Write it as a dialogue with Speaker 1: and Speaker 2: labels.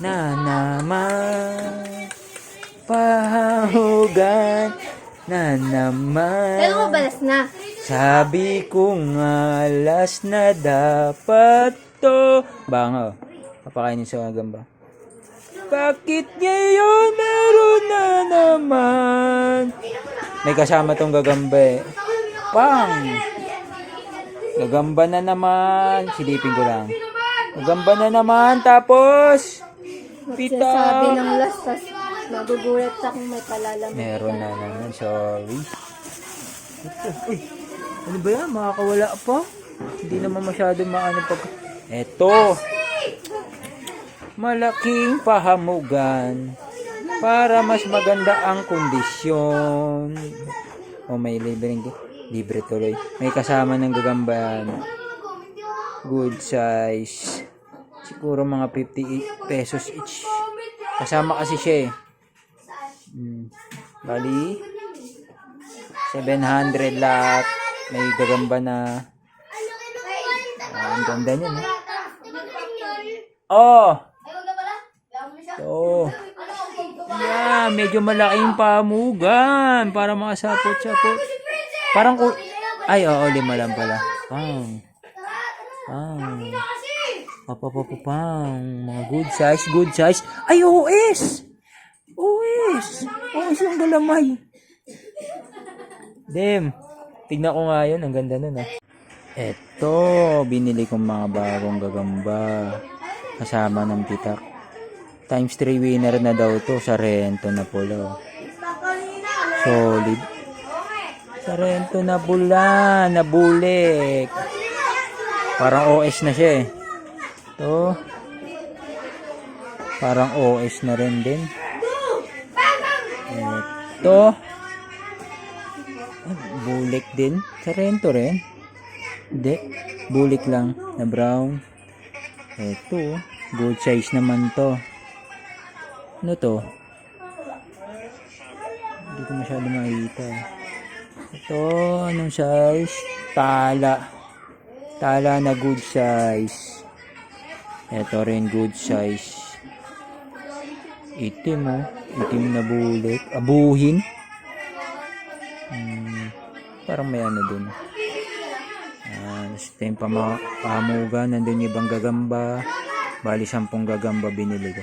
Speaker 1: na naman. Pahugan na naman.
Speaker 2: Pero mo balas na.
Speaker 1: Sabi ko nga last na dapat to. Bango. Papakainin sa gamba. Bakit ngayon meron na naman? May kasama tong gagamba eh. Pang! Gagamba na naman. Silipin ko lang. Gagamba na naman. Tapos,
Speaker 2: Sabi
Speaker 1: pita.
Speaker 2: ng last, tas magugulat akong may palalam.
Speaker 1: Meron na naman. Sorry. Uy. Ano ba yan? Makakawala pa? Hindi naman masyado maano pag... Eto. Malaking pahamugan para mas maganda ang kondisyon. O may libreng libre tuloy. May kasama ng gagamban. Good size. Siguro mga 50 pesos each. Kasama kasi siya eh. Hmm. Bali, 700 lahat. May gagamba na. Ah, ang ganda niya, no? Oh! So, yeah, medyo malaking pamugan para makasapot-sapot. Parang. Ay, oo, lima lang pala. Pang. Pang. Papapapapang. Mga good size, good size. Ay, OS! OS! OS yung galamay. Dem, tignan ko nga yun. Ang ganda nun ah. Eto, binili kong mga bagong gagamba. Kasama ng pitak. Times 3 winner na daw to sa rento na pula. oh. Solid. Sa rento na bula, na bulik. Parang OS na siya eh. To. Parang OS na rin din. Ito. Bulik din. Sa rento rin. Hindi. Bulik lang na brown. Ito. Good size naman to. Ano to? Hindi ko masyado makita. Ito. Anong size? Tala. Tala na good size. Ito rin good size. Itim oh. Itim na bulik. Abuhin. Hmm, parang may ano dun. Ah, ito yung pama pamuga. Nandun yung ibang gagamba. Bali, sampung gagamba binili ko.